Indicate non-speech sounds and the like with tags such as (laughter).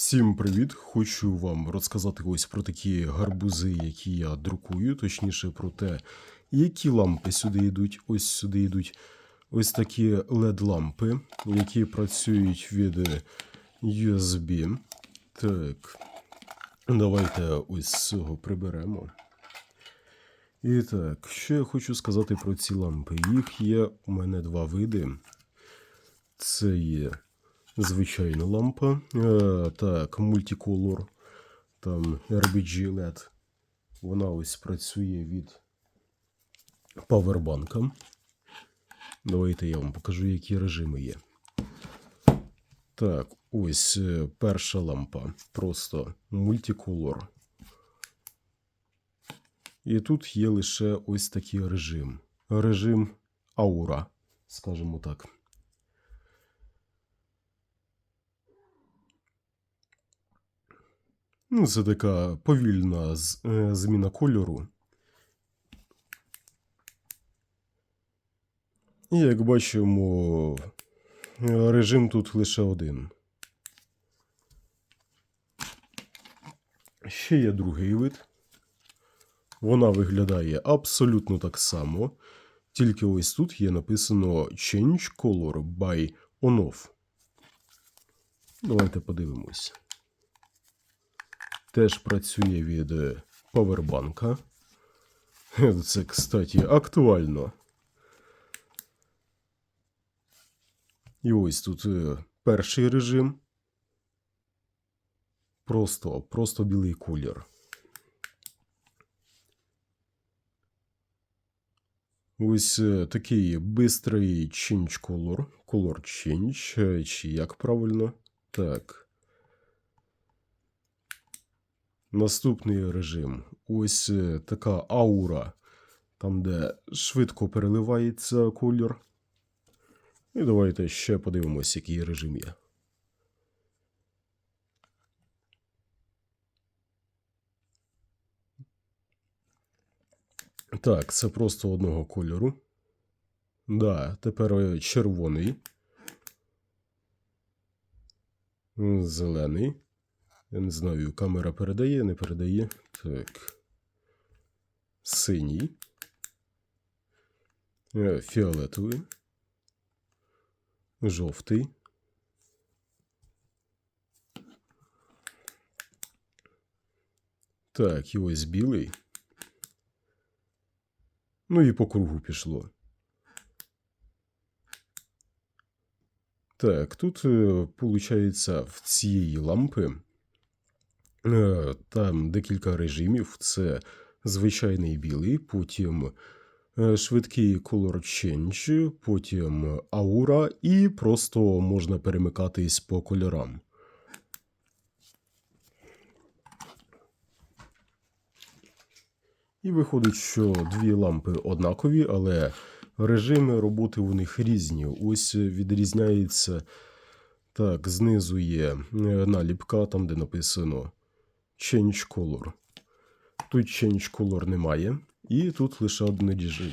Всім привіт! Хочу вам розказати ось про такі гарбузи, які я друкую, точніше про те, які лампи сюди йдуть. Ось сюди йдуть ось такі LED-лампи, які працюють від USB. Так, давайте ось з цього приберемо. І так, що я хочу сказати про ці лампи? Їх є у мене два види. Це є звичайна лампа. Е, так, мультиколор. Там RBG LED. Вона ось працює від павербанка. Давайте я вам покажу, які режими є. Так, ось е, перша лампа. Просто мультиколор. І тут є лише ось такий режим. Режим аура, скажімо так. Це така повільна е, зміна кольору. І як бачимо, режим тут лише один. Ще є другий вид. Вона виглядає абсолютно так само. Тільки ось тут є написано Change Color by On-Off. Давайте подивимось. Теж працює від е, павербанка. (laughs) Це, кстати, актуально. І ось тут е, перший режим. Просто, просто білий колір. Ось е, такий бистрий change color. Color change, чи як правильно? Так. Наступний режим. Ось е, така аура, там, де швидко переливається колір. І давайте ще подивимось, який режим є. Так, це просто одного кольору. Да, тепер е, червоний. Зелений. Я не знаю, камера передає, не передає. Так. Синій. Е, Фіолетовий. Жовтий. Так, і ось білий. Ну і по кругу пішло. Так, тут, виходить, в цієї лампи е, там декілька режимів. Це звичайний білий, потім е, швидкий color change, потім аура, і просто можна перемикатись по кольорам. І виходить, що дві лампи однакові, але режими роботи у них різні. Ось відрізняється. Так, знизу є е, наліпка, там, де написано Change Color. Тут Change Color немає, і тут лише один режим.